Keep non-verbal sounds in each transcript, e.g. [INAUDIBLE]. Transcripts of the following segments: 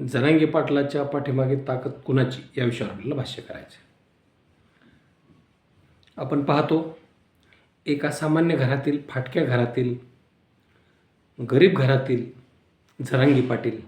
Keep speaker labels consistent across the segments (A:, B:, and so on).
A: जनांगी पाटलाच्या पाठीमागे ताकद कुणाची? या विषयावर आपल्याला भाष्य करायचं आपण पाहतो एका सामान्य घरातील फाटक्या घरातील गरीब घरातील जरांगी पाटील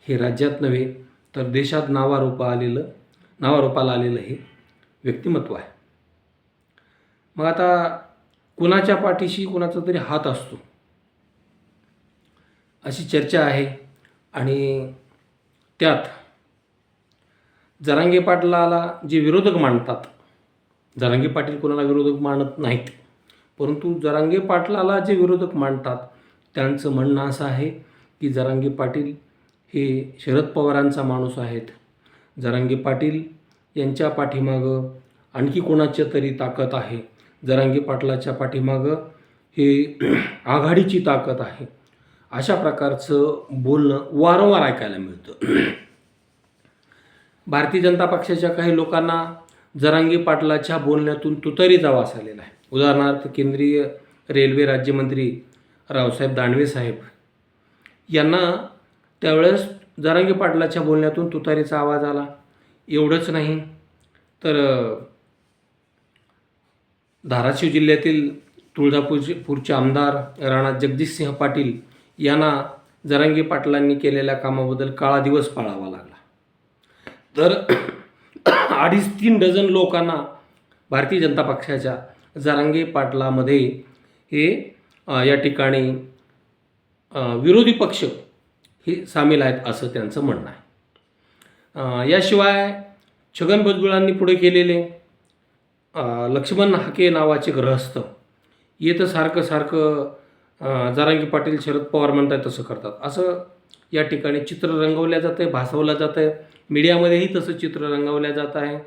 A: हे राज्यात नव्हे तर देशात नावारूप आलेलं नावारूपाला आलेलं हे व्यक्तिमत्व आहे. मग आता कुणाच्या पाठीशी कुणाचा तरी हात असतो? अशी चर्चा आहे. आणि त्यात जरांगे पाटलाला जे विरोधक मांडतात जरांगे पाटील कोणाला विरोधक मानत नाहीत परंतु जरांगे पाटलाला जे विरोधक मांडतात त्यांचं म्हणणं असं आहे की जरांगे पाटील हे शरद पवारांचा माणूस आहेत. जरांगे पाटील यांच्या पाठीमागं आणखी कोणाच्या तरी ताकद आहे? जरांगे पाटलाच्या पाठीमागं हे [CLEARS THROAT] आघाडीची ताकद आहे. अशा प्रकारचं बोलणं वारंवार ऐकायला मिळतं. [CLEARS THROAT] भारतीय जनता पक्षाच्या काही लोकांना जरांगी पाटलाच्या बोलण्यातून तुतरीचा वास आलेला आहे. उदाहरणार्थ केंद्रीय रेल्वे राज्यमंत्री रावसाहेब दानवे साहेब यांना त्यावेळेस जरांगी पाटलाच्या बोलण्यातून तुतारीचा आवाज आला. एवढंच नाही तर धाराशिव जिल्ह्यातील तुळजापूरचे पूरचे आमदार राणा जगदीशसिंह पाटील यांना जरांगी पाटलांनी केलेल्या कामाबद्दल काळा दिवस पाळावा लागला. तर [CLEARS THROAT] अडीच तीन डझन लोकांना भारतीय जनता पक्षाच्या जरांगे पाटलामध्ये हे या ठिकाणी विरोधी पक्ष हे सामील आहेत असं त्यांचं म्हणणं आहे. याशिवाय छगन भुजबळांनी पुढे केलेले लक्ष्मण हाके नावाचे ग्रहस्थ येतं सारखं सारखं जारांगी पाटील शरद पवार म्हणतात तसं करतात. असं या ठिकाणी चित्र रंगवल्या जातं आहे भासवलं जातं आहे. मीडियामध्येही तसं चित्र रंगवल्या जात आहे.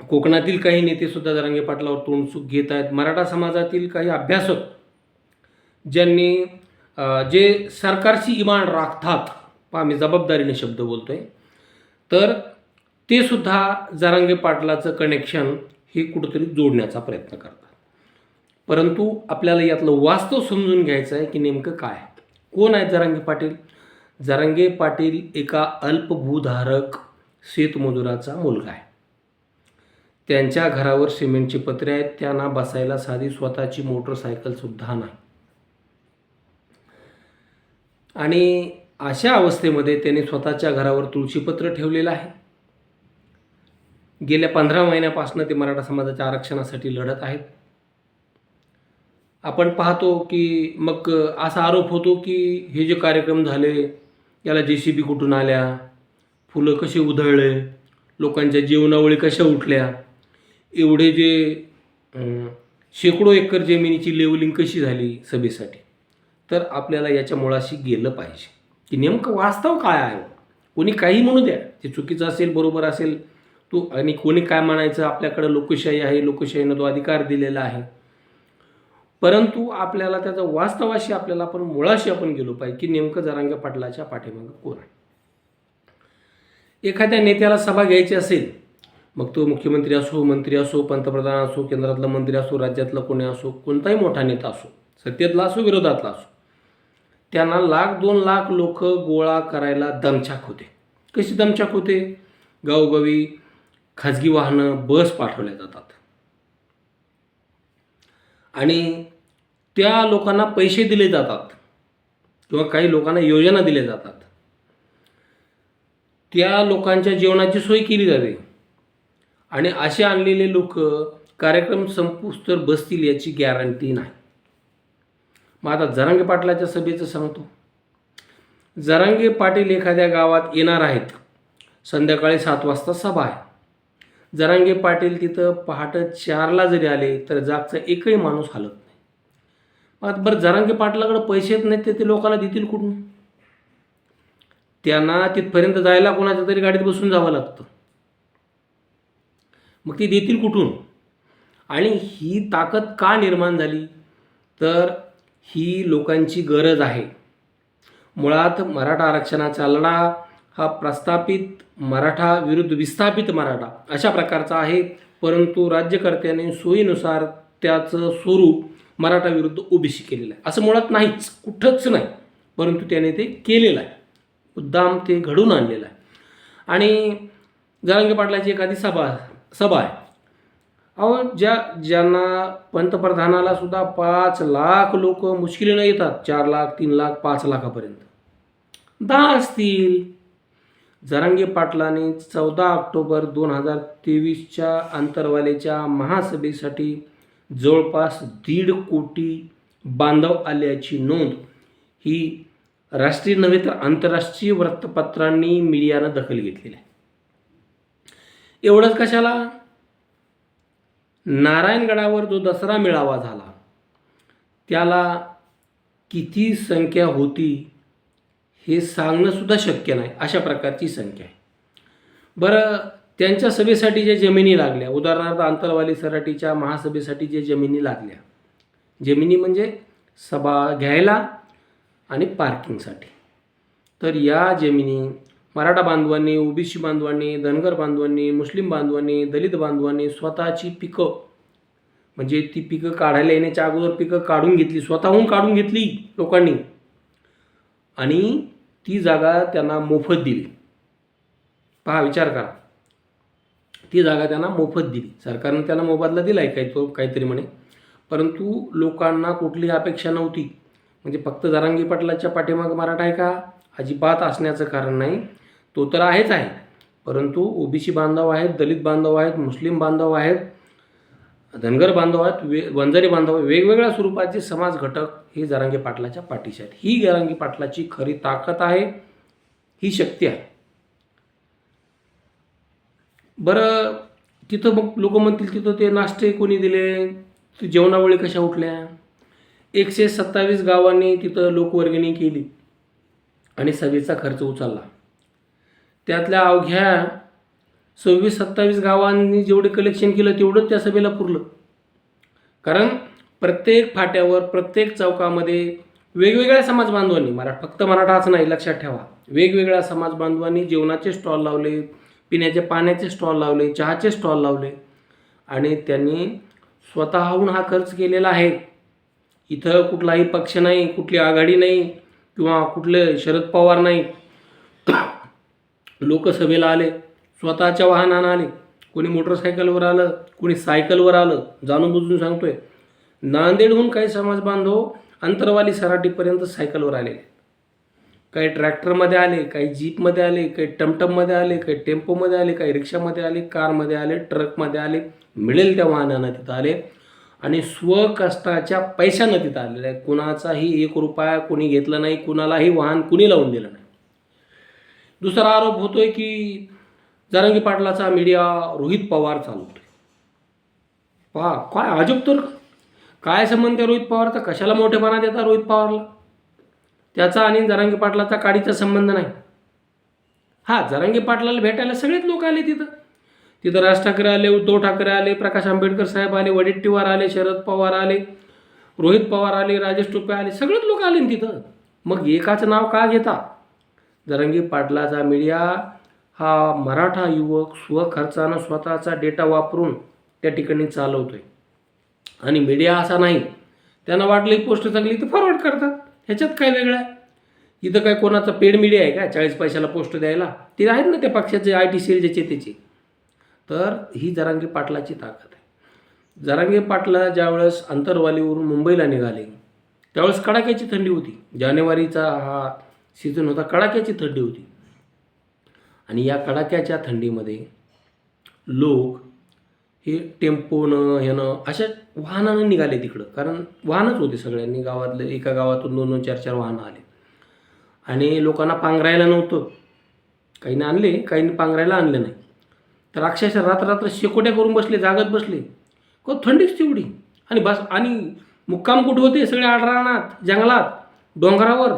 A: कोकणातील काही नेतेसुद्धा जरांगे पाटलावर तोंडसुख घेत आहेत. मराठा समाजातील काही अभ्यासक ज्यांनी जे सरकारची इमान राखतात पहा मी जबाबदारीने शब्द बोलतोय तर ते सुद्धा जरांगे पाटलाचं कनेक्शन हे कुठंतरी जोडण्याचा प्रयत्न करतात. परंतु आपल्याला यातलं वास्तव समजून घ्यायचं आहे की नेमकं काय आहे. कोण आहेत जरांगे पाटील? जरांगे पाटील एका अल्पभूधारक शेतमजुराचा मुलगा आहे. त्यांच्या घरावर सिमेंटची पत्रे आहेत. त्यांना बसायला साधी स्वतःची मोटरसायकलसुद्धा नाही. आणि अशा अवस्थेमध्ये त्याने स्वतःच्या घरावर तुळशीपत्र ठेवलेलं आहे. गेल्या पंधरा महिन्यापासून ते मराठा समाजाच्या आरक्षणासाठी लढत आहेत. आपण पाहतो की मग असा आरोप होतो की हे जे कार्यक्रम झाले याला जे सी बी कुठून आल्या? फुलं कसे उधळले? लोकांच्या जीवनावळी कशा उठल्या? एवढे जे शेकडो एकर जमिनीची लेवलिंग कशी झाली सभेसाठी? तर आपल्याला याच्या मुळाशी गेलं पाहिजे. की नेमकं वास्तव काय आहे? कोणी काही म्हणू द्या. ते चुकीचं असेल बरोबर असेल तो आणि कोणी काय म्हणायचं? आपल्याकडं लोकशाही आहे लोकशाहीनं तो अधिकार दिलेला आहे. परंतु आपल्याला त्याचा वास्तवाशी आपल्याला आपण मुळाशी आपण गेलो पाहिजे की नेमकं जरांगे पाटलाच्या पाठीमागं कोण आहे. एखाद्या नेत्याला सभा घ्यायची असेल मग तो मुख्यमंत्री असो मंत्री असो पंतप्रधान असो केंद्रातला मंत्री असो राज्यातला कोणी असो कोणताही मोठा नेता असो सत्तेतला असो विरोधातला असो त्यांना लाख दोन लाख लोक गोळा करायला दमछाक होते. कशी दमछाक होते? गावोगावी खाजगी वाहनं बस पाठवल्या जातात. आणि त्या लोकांना पैसे दिले जातात किंवा काही लोकांना योजना दिल्या जातात. त्या लोकांच्या जेवणाची सोय केली जाते. आणि असे आणलेले लोक कार्यक्रम संपुस्तर बसतील याची गॅरंटी नाही. मग आता जरांगे पाटलाच्या सभेचं सांगतो. जरांगे पाटील एखाद्या गावात येणार आहेत. संध्याकाळी सात वाजता सभा आहे. जरांगे पाटील तिथं पहाटं चारला जरी आले तर जागचा एकही माणूस हलत नाही. आता बरं जरांगे पाटलाकडे पैसे येत नाहीत तर ते लोकांना देतील कुठून? त्यांना तिथपर्यंत जायला कोणाच्या तरी गाडीत बसून जावं लागतं. मग ती देतील कुठून? आणि ही ताकद का निर्माण झाली? तर ही लोकांची गरज आहे. मुळात मराठा आरक्षणाचा लढा हा प्रस्थापित मराठा विरुद्ध विस्थापित मराठा अशा प्रकारचा आहे. परंतु राज्यकर्त्यांनी सोयीनुसार त्याचं स्वरूप मराठा विरुद्ध ओबीसी केलेलं आहे. असं मुळात नाहीच कुठंच नाही. परंतु त्याने ते केलेलं आहे. मुद्दाम ते घडून आणलेलं आहे. आणि जरांगे पाटलाची एखादी सभा सभा आहे. अहो ज्या ज्यांना पंतप्रधानाला सुद्धा पाच लाख लोक मुश्किलीनं येतात चार लाख तीन लाख पाच लाखापर्यंत. दहा असतील. जरांगे पाटलांनी चौदा ऑक्टोबर दोन हजार तेवीसच्या अंतरवालेच्या महासभेसाठी जवळपास दीड कोटी बांधव आल्याची नोंद ही राष्ट्रीय नव्हे तर आंतरराष्ट्रीय वृत्तपत्रांनी मीडियानं दखल घेतलेली आहे. एवढंच कशाला? नारायणगडावर जो दसरा मेळावा झाला त्याला किती संख्या होती? हे सांगणंसुद्धा शक्य नाही अशा प्रकारची संख्या आहे. बरं त्यांच्या सभेसाठी ज्या जमिनी लागल्या उदाहरणार्थ अंतरवाली सराटीच्या महासभेसाठी जे जमिनी लागल्या जमिनी म्हणजे सभा घ्यायला आणि पार्किंगसाठी. तर या जमिनी मराठा बांधवांनी ओबीसी बांधवांनी धनगर बांधवांनी मुस्लिम बांधवांनी दलित बांधवांनी स्वतःची पिकं म्हणजे ती पिकं काढायला येण्याच्या अगोदर पिकं काढून घेतली स्वतःहून काढून घेतली लोकांनी. आणि ती जागा त्यांना मोफत दिली. पहा विचार करा. ती जागा त्यांना मोफत दिली. सरकारनं त्यांना मोबदला दिला आहे काही तो काहीतरी म्हणे. परंतु लोकांना कुठली अपेक्षा नव्हती. म्हणजे फक्त जारांगी पाटलाच्या पाठीमागं मराठा आहे का? अजिबात असण्याचं कारण नाही. तो तर आहेच आहे. परंतु ओबीसी बांधव आहेत दलित बांधव आहेत मुस्लिम बांधव आहेत धनगर बांधव आहेत वे वंजारी बांधव आहेत वेगवेगळ्या स्वरूपाचे समाज घटक हे जरांगे पाटलाच्या पाठीशी आहेत. ही जरांगे पाटलाची खरी ताकद आहे ही शक्ती आहे. बरं तिथं मग लोक म्हणतील तिथं ते नाश्ते कोणी दिले? ते जेवणावळी कशा उठल्या? एकशे सत्तावीस गावांनी तिथं लोकवर्गणी केली आणि सभेचा खर्च उचलला. त्यातल्या अवघ्या सव्वीस सत्तावीस गावांनी जेवढे कलेक्शन केलं तेवढंच त्या सभेला पुरलं. कारण प्रत्येक फाट्यावर प्रत्येक चौकामध्ये वेगवेगळ्या समाज बांधवांनी मरा फक्त मराठाच नाही लक्षात ठेवा. वेगवेगळ्या समाज बांधवांनी जेवणाचे स्टॉल लावले पिण्याचे पाण्याचे स्टॉल लावले चहाचे स्टॉल लावले आणि त्यांनी स्वतःहून हा खर्च केलेला आहे. इथं कुठलाही पक्ष नाही कुठली आघाडी नाही किंवा कुठले शरद पवार नाही. [COUGHS] लोकसभेला आले स्वतःच्या वाहनानं आले. कोणी मोटरसायकलवर आलं कोणी सायकलवर आलं जाणून बुजून सांगतोय. नांदेडहून काही समाज बांधव अंतरवाली सराटीपर्यंत सायकलवर आले. काही ट्रॅक्टरमध्ये आले काही जीपमध्ये आले काही टमटममध्ये आले काही टेम्पोमध्ये आले काही रिक्षामध्ये आले कारमध्ये आले ट्रकमध्ये आले मिळेल त्या वाहनानं तिथं आले आणि स्वकष्टाच्या पैशानं तिथं आलेलं आहे कुणाचाही एक रुपया कोणी घेतला नाही कुणालाही वाहन कुणी लावून दिलं नाही. दुसरा आरोप होतोय की जारंगी पाटलाचा मीडिया रोहित पवार चालवतोय पहा काय अजब तर काय संबंध आहे रोहित पवारचा? कशाला मोठेपणा देता रोहित पवारला? त्याचा आणि जरांगी पाटलाचा काडीचा संबंध नाही. हा जरांगी पाटलाला भेटायला सगळेच लोक आले तिथं. तिथं राज ठाकरे आले उद्धव ठाकरे आले प्रकाश आंबेडकर साहेब आले वडेट्टीवार आले शरद पवार आले रोहित पवार आले राजेश टोपे आले सगळेच लोक आले तिथं. मग एकाचं नाव का घेता? जरंगी पाटलाचा मीडिया हा मराठा युवक स्वखर्चानं स्वतःचा डेटा वापरून त्या ठिकाणी चालवतोय. आणि मीडिया असा नाही. त्यांना वाटलं ही पोस्ट चांगली तर फॉरवर्ड करतात. ह्याच्यात काय वेगळं आहे? इथं काय कोणाचा पेड मीडिया आहे का? चाळीस पैशाला पोस्ट द्यायला? ते आहेत ना त्या पक्षाचे आय टी सेल ज्याचे त्याचे तर ही जरांगी पाटलाची ताकद आहे. जरांगे पाटला ज्यावेळेस अंतरवालीवरून मुंबईला निघाले त्यावेळेस कडाक्याची थंडी होती. जानेवारीचा हा सीझन होता कडाक्याची थंडी होती. आणि या कडाक्याच्या थंडीमध्ये लोक हे टेम्पोनं ह्यानं अशा वाहनानं निघाले तिकडं. कारण वाहनच होते सगळ्यांनी. गावातले एका गावातून दोन दोन चार चार वाहनं आले. आणि लोकांना पांघरायला नव्हतं. काहींनी आणले काहींनी पांघरायला आणलं नाही. तर अक्षरशः रात्र रात्र शेकोट्या करून बसले जागत बसले. को थंडीच तेवढी. आणि बस आणि मुक्काम कुठे होते? सगळे आडरानात जंगलात डोंगरावर.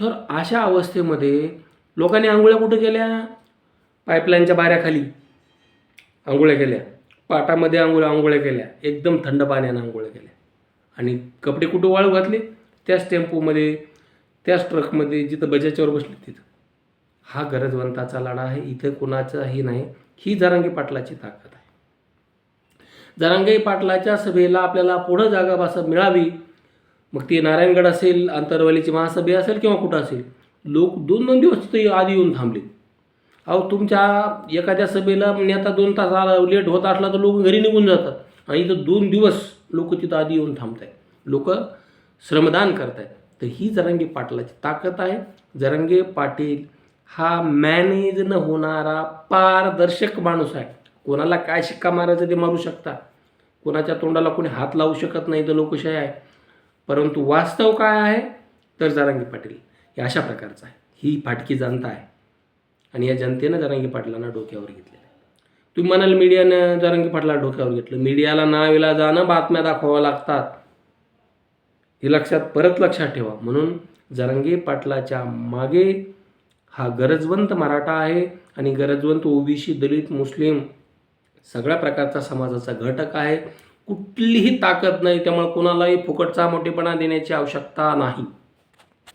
A: तर अशा अवस्थेमध्ये लोकांनी आंघोळ्या कुठं केल्या? पाईपलाईनच्या बाऱ्याखाली. आंघोळ्या केल्या. पाटामध्ये आंघोळ्या आंघोळ्या केल्या. एकदम थंड पाण्यानं आंघोळ्या केल्या. आणि कपडे कुठं वाळू घातले? त्याच टेम्पोमध्ये त्याच ट्रकमध्ये जिथं बजाच्यावर बसले तिथं. हा गरजवंताचा लढा आहे. इथं कुणाचाही नाही. ही जरांगी पाटलाची ताकद आहे. जरांगे पाटलाच्या सभेला आपल्याला पुढं जागा बसा मिळावी. मग ती नारायणगड असेल आंतरवालीची महासभा असेल किंवा कुठं असेल लोक दोन दोन दिवस तिथे आधी येऊन थांबले. अहो तुमच्या एखाद्या सभेला नेता दोन तास आला लेट होत असला तर लोक घरी निघून जातात. आणि इथं दोन दिवस लोक तिथं आधी येऊन थांबत आहेत लोक श्रमदान करत आहेत तर ही जरांगे पाटलाची ताकद आहे. जरांगे पाटील हा मॅनेज न होणारा पारदर्शक माणूस आहे. कोणाला काय शिक्का मारायचं ते मारू शकता. कोणाच्या तोंडाला कोणी हात लावू शकत नाही तर लोकशाही आहे. परंतु वास्तव काय आहे? तर जरांगी पाटील हे अशा प्रकारचं आहे. ही फाटकी जनता आहे. आणि या जनतेनं जरांगी पाटलांना डोक्यावर घेतलेलं आहे. तुम्ही म्हणाल मीडियानं जरांगी पाटला डोक्यावर घेतलं. मीडियाला नावेला जाणं बातम्या दाखवाव्या लागतात. हे लक्षात परत लक्षात ठेवा. म्हणून जरांगे पाटलाच्या मागे हा गरजवंत मराठा आहे आणि गरजवंत ओबीसी दलित मुस्लिम सगळ्या प्रकारचा समाजाचा घटक आहे. कुठलीही ताकद नाही. त्यामुळे कोणालाही फुकटचा मोठेपणा देण्याची आवश्यकता नाही.